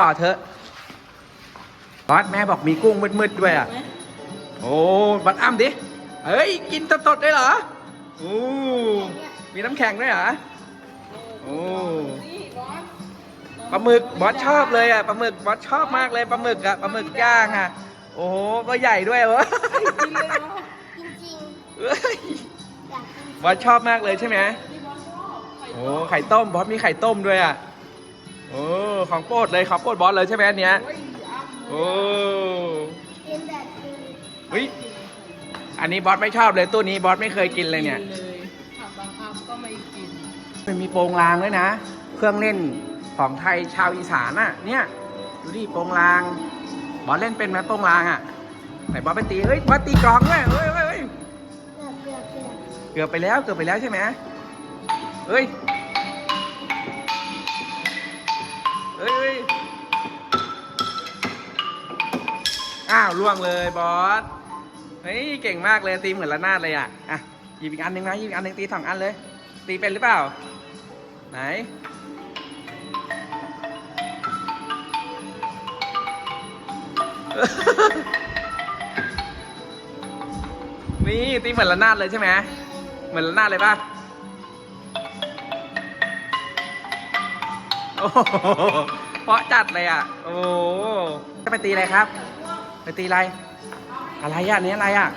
ต่อเถอะบอสแม่บอกมีกุ้งมืดๆด้วยอะ โอ้บอสอ้ำดิ เฮ้ย กินสดๆได้เหรอโอ้มีน้ำแข็งด้วยเหรอ โอ้ปลาหมึกบอสชอบเลยอะปลาหมึกบอสชอบมากเลยปลาหมึกอะปลาหมึกย่างอะ โอ้โหก็ใหญ่ด้วยเวะจริงเฮ้ยๆอยากกินบอสชอบมากเลยใช่ไหมโอ้ไข่ต้มบอสมีไข่ต้มด้วยอะ โอ้ของโปรดเลยของโปรดบอสเลยใช่ไหมอันเนี้ยโอ้กินแบบคือเฮ้ยอันนี้บอสไม่ชอบเลยตู้นี้บอสไม่เคยกินเลยเนี่ยเลยถามบางคำก็ไม่กินมันมีโปรงลางด้วยนะ เครื่องเล่นของไทยชาวอีสานน่ะ เนี่ยดูดิโปรงลาง บอสเล่นเป็นไหมโปรงลางอะไหนบอสไปตีเฮ้ยบอสตีกลองด้วยเฮ้ยเฮ้ยเฮ้ยเกือบเกือบเกือบเกือบไปแล้วเกือบไปแล้วใช่ไหมเฮ้ย อ้าวล่วงเลยบอส เฮ้ยเก่งมากเลยตีเหมือนระนาดเลยอะ อะหยิบอีกอันหนึ่งนะหยิบอีกอันหนึ่งตีสองอันเลย ตีเป็นหรือเปล่า ไหน นี่ตีเหมือนระนาดเลยใช่ไหมเหมือนระนาดเลยป่ะโอ้โหเพราะจัดเลยอะ โอ้จะไปตีอะไรครับ ไปตีอะไร อะไรอะนี้อะไรอะ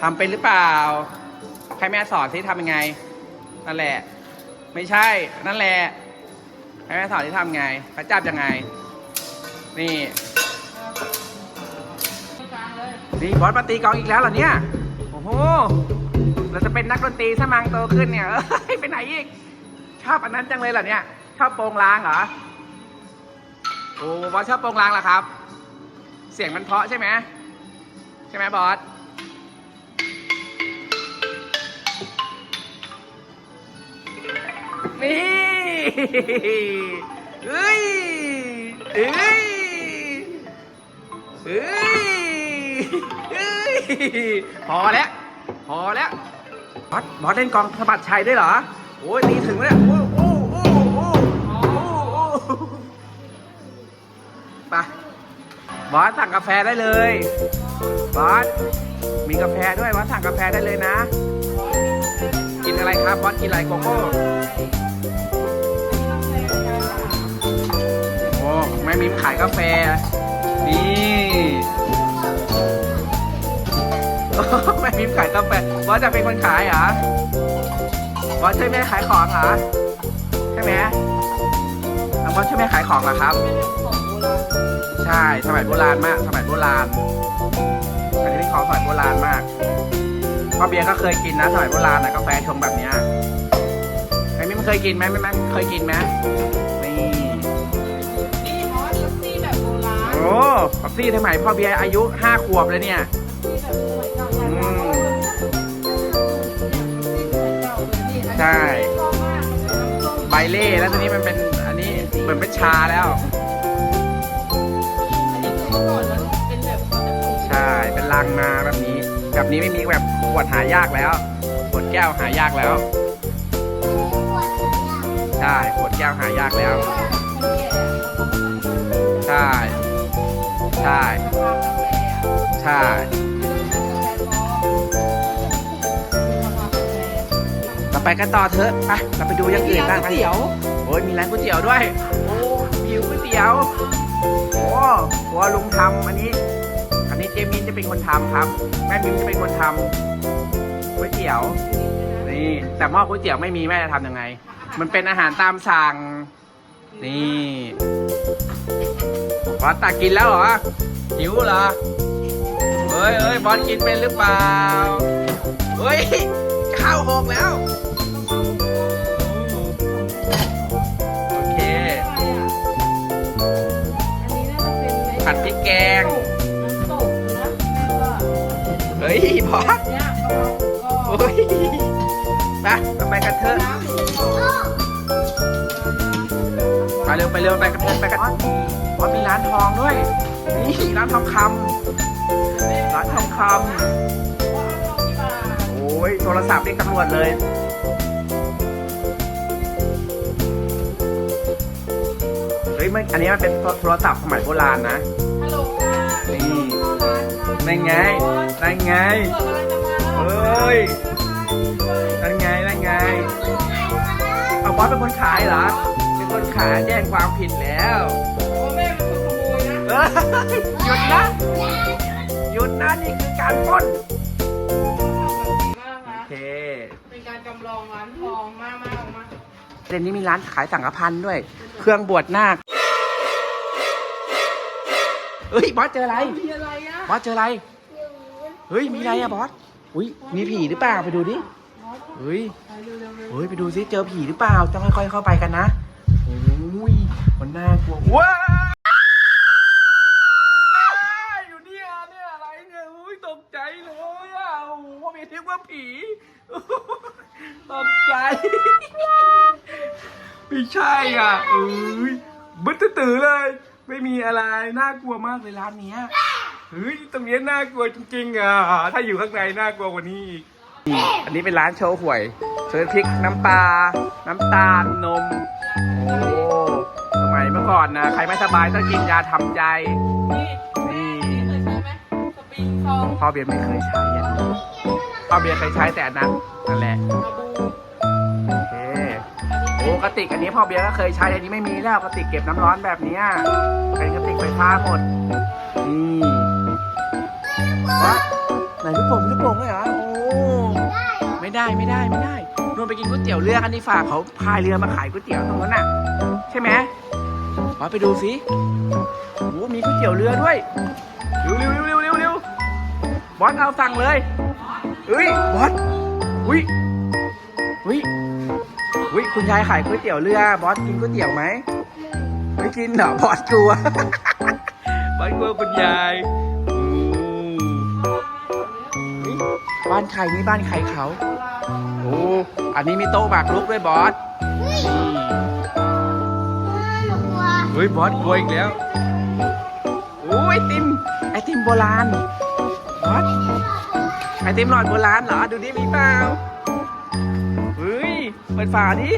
ทำเป็นหรือเปล่า ให้แม่สอนสิทำยังไง นั่นแหละ ไม่ใช่ นั่นแหละ ให้แม่สอนที่ทำไงเขาจับยังไง นี่นี่บอสมาตีกองอีกแล้วเหรอเนี่ย โอ้โห เราจะเป็นนักดนตรีสมังโตขึ้นเนี่ย เอ้ยไปไหนอีก ชอบอันนั้นจังเลยเหรอเนี่ย ชอบโปรงลางเหรอ โอ้บอสชอบโปรงลางเหรอครับ เสียงมันเพาะใช่ไหมใช่ไหมบอสนี่เฮ้ยเฮ้ยเฮ้ยเฮ้ยพอแล้ว พอแล้ว บอสบอสเล่นกองสะบัดชัยด้วยเหรอ โอ้ยตีถึงแล้ว บอสสั่งกาแฟได้เลยบอสมีกาแฟด้วยบอสสั่งกาแฟได้เลยนะ กินอะไรครับบอสกินอะไรโกโก้โอ้แม่มิมขายกาแฟนี่แม่มิมขายกาแฟบอสจะเป็นคนขายเหรอบอสช่วยแม่ขายของเหรอใช่ไหมน้องบอสช่วยแม่ขายของเหรอครับ ใช่สมัยโบราณมาก สมัยโบราณอันนี้เป็นของสมัยโบราณมากพ่อเบียร์ก็เคยกินนะสมัยโบราณนะกาแฟชงแบบเนี้ยแม่มิมเคยกินไหมแม่แม่เคยกินไหมนี่นี่ฮอตลักซี่แบบโบราณโอ้ป๊อปซี่สมัยพ่อเบียร์อายุห้าขวบเลยเนี่ย ที่แบบสมัยเก่าอืมนี่ใช่ ใบเล่แล้วตอนนี้มันเป็นอันนี้เหมือนเป็นชาแล้ว ลังมาแบบนี้ แบบนี้ไม่มีแบบขวดหายากแล้วขวดแก้วหายากแล้วใช่ขวดแก้วหายากแล้วใช่ใช่ใช่เราไปกันต่อเถอะไปเราไปดูอย่างอื่นบ้างไปเตี๋ยวโอ้ยมีร้านก๋วยเตี๋ยวด้วย โอ้หิวก๋วยเตี๋ยว โอ้ตัวลุงทำอันนี้ เจมินจะเป็นคนทำครับ แม่มิมจะเป็นคนทำก๋วยเตี๋ยว นี่แต่หม้อก๋วยเตี๋ยวไม่มีแม่จะทำยังไง มันเป็นอาหารตามสั่ง นี่บอสตักกินแล้วเหรอ หิวเหรอ เฮ้ยเฮ้ยบอสกินเป็นหรือเปล่า เฮ้ยข้าวหกแล้ว โอเค ผัดพริกแกง เฮ้ยบอสโอ้ยไปเราไปกันเถอะไปเร็วไปเร็วไปกันเถอะไปกันบอสมีร้านทองด้วยนี่ร้านทองคำร้านทองคำโอ้ยโทรศัพท์เรียกตำรวจเลยเฮ้ยฮ้ยมันอันนี้มันเป็นโทรศัพท์สมัยโบราณนะ นค่ะนั่นไงนั่นไงเปิดกำลังจะมาแล้วเฮ้ยนั่นไงนั่นไง เอาบอสเป็นคนขายเหรอ เป็นคนขายแจ้งความผิดแล้วโอ้แม่เป็นคนขโมยนะเอ้ยหยุดนะ หยุดนะนี่คือการปล้นมากโอนะเค เป็นการจำลองร้านทองมากมากออกมาเรนนี้มีร้านขายสังฆพันธ์ด้วย เครื่องบวชนาคเฮ้ยบอสเจออะไรมีอะไรอะ บอสเจออะไร เฮ้ย มีอะไรอะบอส อุ้ย มีผีหรือเปล่า ไปดูดิ เฮ้ย เฮ้ย ไปดูซิ เจอผีหรือเปล่า ต้องค่อยๆเข้าไปกันนะ โอ้ย มันน่ากลัวว้าวอยู่เนี่ยเนี่ยอะไรเนี่ยอุ้ยตกใจเลยอะโอ้โหพ่อเมียนึกว่าผี ตกใจ ไม่ใช่อะเอ้ยบึ้ดตื่อเลย ไม่มีอะไร น่ากลัวมากเลยร้านเนี้ย เฮ้ยตรงเนี้ยน่ากลัวจริงๆอะ ถ้าอยู่ข้างในน่ากลัวกว่านี้อีก อันนี้เป็นร้านโชว์หวยซื้อพริกน้ำปลา น้ำตาล นม โอ้สมัยเมื่อก่อนนะ ใครไม่สบายต้องกินยาทำใจ นี่นี่นี่เคยใช้ไหมสปริงทองพ่อเบียร์ไม่เคยใช้อะพ่อเบียร์เคยใช้แต่อันนั้นนั่นแหละมาบูโอเค โอ้กระติกอันนี้พ่อเบียร์ก็เคยใช้อันนี้ไม่มีแล้วกระติกเก็บน้ำร้อนแบบนี้เป็นกระติกไฟฟ้าหมดนี่วะไหนลูกโป่งลูกโป่งเลยเหรอโอ้ไม่ได้ไม่ได้ไม่ได้นวลไปกินก๋วยเตี๋ยวเรือกันดีฝ่าเขาพายเรือมาขายก๋วยเตี๋ยวตรงนั้นน่ะ ใช่ไหมบอสไปดูสิโอ้มีก๋วยเตี๋ยวเรือด้วยเร็วเร็วเร็วเร็วเร็วเร็วบอสเอาสั่งเลยเฮ้ยบอสอุ้ยอุ้ย อุ้ยคุณยายขายก๋วยเตี๋ยวเรือบอสกินก๋วยเตี๋ยวไหมไม่กินเหรอบอสกลัว บอสกลัวคุณยายบ้านใครนี่บ้านใครเขาโอ้อันนี้มีโต๊ะหมากรุกด้วยบอสเฮ้ยบอสกลัวอีกแล้วโอ้ไอติมไอติมโบราณบอสไอติมหลอดโบราณเหรอดูดิมีเปล่า เปิดฝาดิ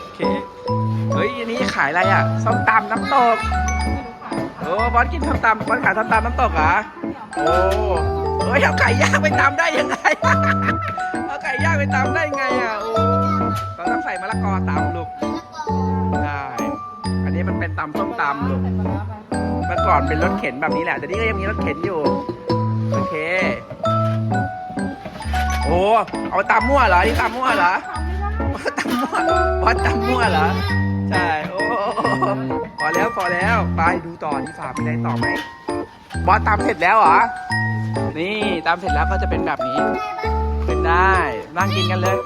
โอเค เฮ้ยอันนี้ขายอะไรอะส้มตำน้ำตกโอ้บอสกินส้มตำบอสขายส้มตำน้ำตกเหรอโอ้เฮ้ยเอาไก่ย่างไปตำได้ยังไงเอาไก่ย่างไปตำได้ไงอะโอ้เราต้องใส่มะละกอตำลูกได้อันนี้มันเป็นตำส้มตำลูกเมื่อก่อนเป็นรถเข็นแบบนี้แหละแต่นี่ก็ยังมีรถเข็นอยู่โอเค โอ้เอาตำมั่วเหรอนี่ตำมั่วเหรอตำมั่วบอสตำมั่วเหรอใช่โอ้พอแล้วพอแล้วไปดูต่อที่ฝาเป็นไรต่อไหมบอสตำเสร็จแล้วเหรอนี่ตำเสร็จแล้วก็จะเป็นแบบนี้เป็นได้นั่งกินกันเลย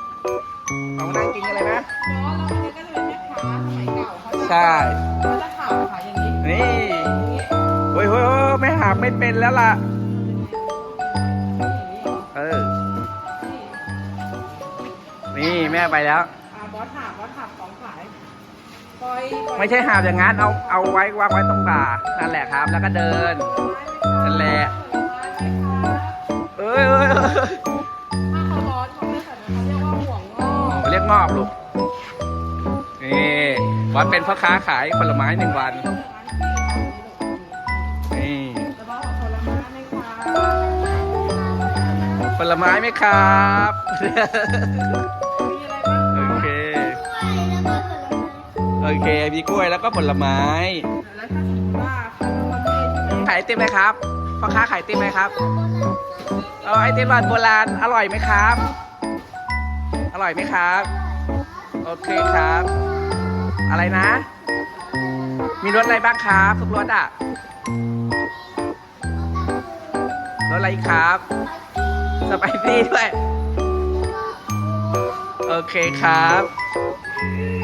เอามานั่งกินกันเลยนะอ๋อแล้วอันนี้ก็จะเป็นแม่ค้าสมัยเก่าเขาจะใช่เขาจะขายขายอย่างนี้นี่อย่างนี้โอ้ยโอ้ยโอ้ยไม่หาไม่เป็นแล้วล่ะ นี่แม่ไปแล้ว อ่าบอสถามบอสถามของขายปล่อยปล่อยไม่ใช่หาบอย่างนั้น เอาเอาไว้วางไว้ตรงบ่านั่นแหละครับ แล้วก็เดิน นั่นแหละ เอ้ยเอ้ยเอ้ยถ้าเขาร้อนเขาไม่ใส่เขาเรียกว่าห่วงงอกเรียกงอกลูกนี่บอสเป็นพ่อค้าขายผลไม้หนึ่งวันนี่แต่บอสของผลไม้ไหมคะผลไม้ไหมครับ โอเค มีกล้วยแล้วก็ผลไม้ แล้วถ้าสมมติว่าเขาทำเองใช่ไหมขายไอติมไหมครับพ่อค้าขายไอติมไหมครับเอาไอติมหลอดโบราณอร่อยไหมครับ อร่อยไหมครับ โอเคครับ อะไรนะ มีรสอะไรบ้างครับทุกรสอะรสอะไรอีกครับ สไปซี่ด้วย โอเคครับ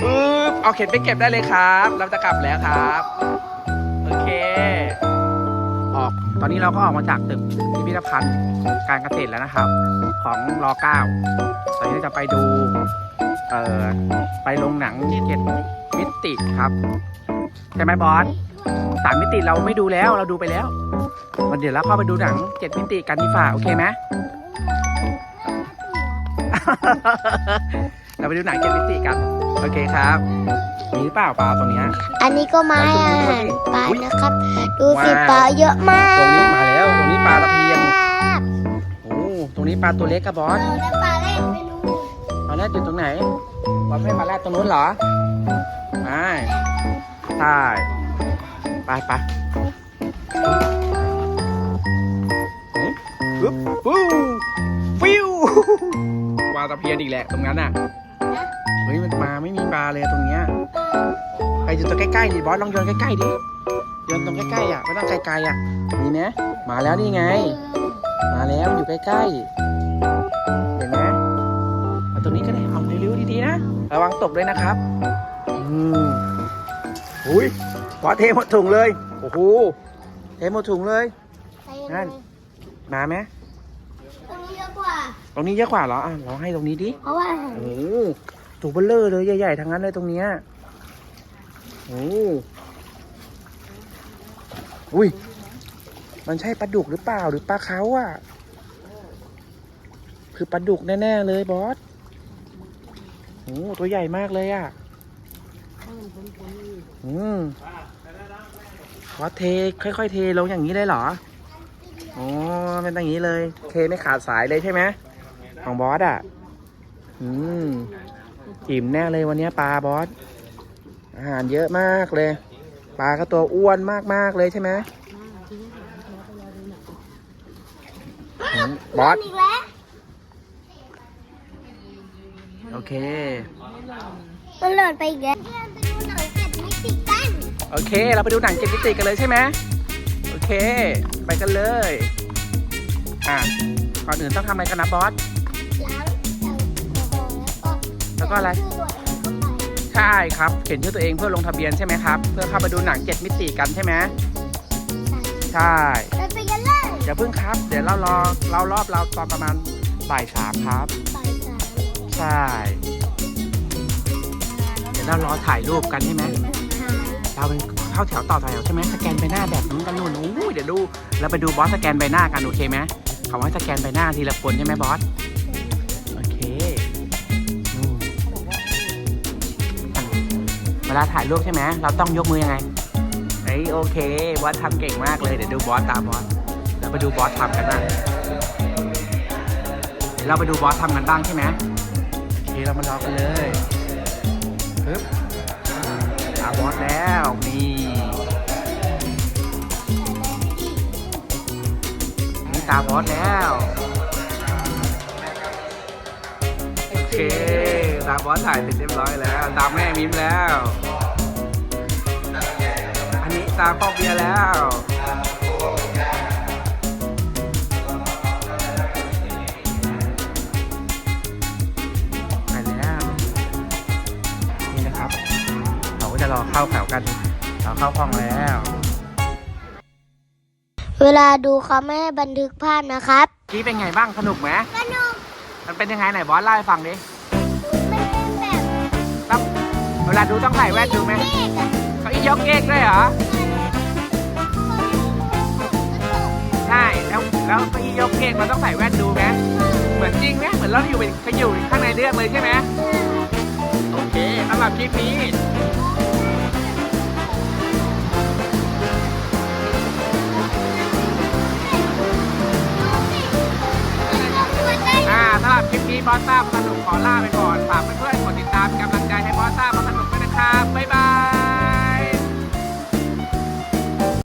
ปึ๊บ เอาเข็นไปเก็บได้เลยครับ เราจะกลับแล้วครับ โอเค ออก ตอนนี้เราก็ออกมาจากตึกพิพิธภัณฑ์การเกษตรแล้วนะครับ ของรอเก้าตอนนี้จะไปดู เอ่อ ไปโรงหนังเจ็ดมิติครับ ใช่ไหมบอสสามมิติเราไม่ดูแล้วเราดูไปแล้ววันเดี๋ยวเราเข้าไปดูหนังเจ็ดมิติกันดีฝ่าโอเคไหม เราไปดูหนังเจ็ดมิติกัน โอเคครับมีหรือเปล่าปลาตรงเนี้ย อันนี้ก็ไม้อาหารปลานะครับ ดูสิว้าว ปลาเยอะมากตรงนี้มาแล้ว ตรงนี้ปลาตะเพียนโอ้ตรงนี้ปลาตัวเล็กกับบอสเราได้ปลาเล่นไปดูปลาแรดอยู่ตรงไหนบอสให้ปลาแรดตรงนู้นเหรอไปใช่ไปไปหืมปึ๊บปูฟิวปลาตะเพียนอีกแหละตรงนั้นอะเฮ้ยมันมาไม่มีปลาเลยตรงเนี้ยไปอยู่ตรงใกล้ๆดิบอสลองโยนใกล้ๆดิโยนตรงใกล้ๆอะไม่ต้องไกลๆอะนี่นะมาแล้วนี่ไง มาแล้วอยู่ใกล้ๆเห็นไหมเอาตรงนี้ก็ได้เอาเร็วๆดีๆนะระวังตกด้วยนะครับอืมอุ้ยบอสเทหมดถุงเลยโอ้โหเทหมดถุงเลยไปยังไงนั่นมาไหมตรงนี้เยอะกว่า ตรงนี้เยอะกว่าเหรอ อะลองให้ตรงนี้ดิ เพราะว่า โอ้โห ตัวเบลเลอร์เลยใหญ่ๆทั้งนั้นเลยตรงเนี้ยโอ้โหอุ้ย มันใช่ปลาดุกหรือเปล่าหรือปลาเขาอะ คือปลาดุกแน่ ๆ เลยบอสโอ้โหตัวใหญ่มากเลยอะ อืมบอสเทค่อย ๆ เทลงอย่างนี้เลยเหรอโอ้เป็นอย่างนี้เลย เทไม่ขาดสายเลยใช่ไหมของบอสอะ อืม อิ่มแน่เลยวันนี้ปลาบอส อาหารเยอะมากเลย ปลาก็ตัวอ้วนมากๆเลยใช่ไหมอืมบอสอีกแล้วโอเคมันหล่นไปอีกแล้วเพื่อนไปดูหนังเจ็ดมิติกันโอเค เราไปดูหนังเจ็ดมิติกันเลยใช่ไหมโอเค ไปกันเลย อะก่อนอื่นต้องทำอะไรกันนะบอสล้าง แอลกอฮอล์แล้วก็แล้วก็อะไรชื่อตัวเองเข้าไปใช่ครับ เขียนชื่อตัวเองเพื่อลงทะเบียนใช่ไหมครับ เพื่อเข้ามาดูหนังเจ็ดมิติกันใช่ไหมใช่ไปไปกันเลยอย่าเพิ่งครับ เดี๋ยวเรารอเรารอบเราตอนประมาณบ่ายสามครับไปสามใช่ เดี๋ยวเรารอถ่ายรูปกันใช่ไหมเราเป็นเข้าแถวต่อแถวใช่ไหมสแกนใบหน้าแบบนู้นกันนู่นอู้ยเดี๋ยวดูเราไปดูบอสสแกนใบหน้ากันโอเคไหมเขาให้สแกนใบหน้าทีละคนใช่ไหมบอส ลาถ่ายรูปใช่ไหมเราต้องยกมือยังไงเอ้ยโอเคบอสทำเก่งมากเลยเดี๋ยวดูบอสตามบอสเราไปดูบอสทำกันบ้างเดี๋ยวเราไปดูบอสทำกันบ้างใช่ไหมโอเคเรามารอกันเลยปึ๊บตาบอสแล้วนี่นี่ตาบอสแล้วโอเค ตาบอสถ่ายเสร็จเรียบร้อยแล้ว ตามแม่มิมแล้ว อันนี้ตาพ่อเบียร์แล้ว ไปแล้ว นี่นะครับเราก็จะรอเข้าแถวกันเราเข้าห้องแล้ว เวลาดูเขาไม่ให้บันทึกภาพนะครับ กี้เป็นไงบ้างสนุกไหมสนุก มันเป็นยังไงไหนบอสเล่าให้ฟังดิ เวลาดูต้องใส่แว่นดูไหมเอกอะเขาอียกเอกด้วยเหรอ ใช่ แล้วแล้วเขาอียกเอกเราต้องใส่แว่นดูไหมเหมือนจริงไหมเหมือนเราอยู่เป็นเขาอยู่ข้างในเรื่องเลยใช่ไหมโอเคสำหรับคลิปนี้อ่าสำหรับคลิปนี้บอสตั้ม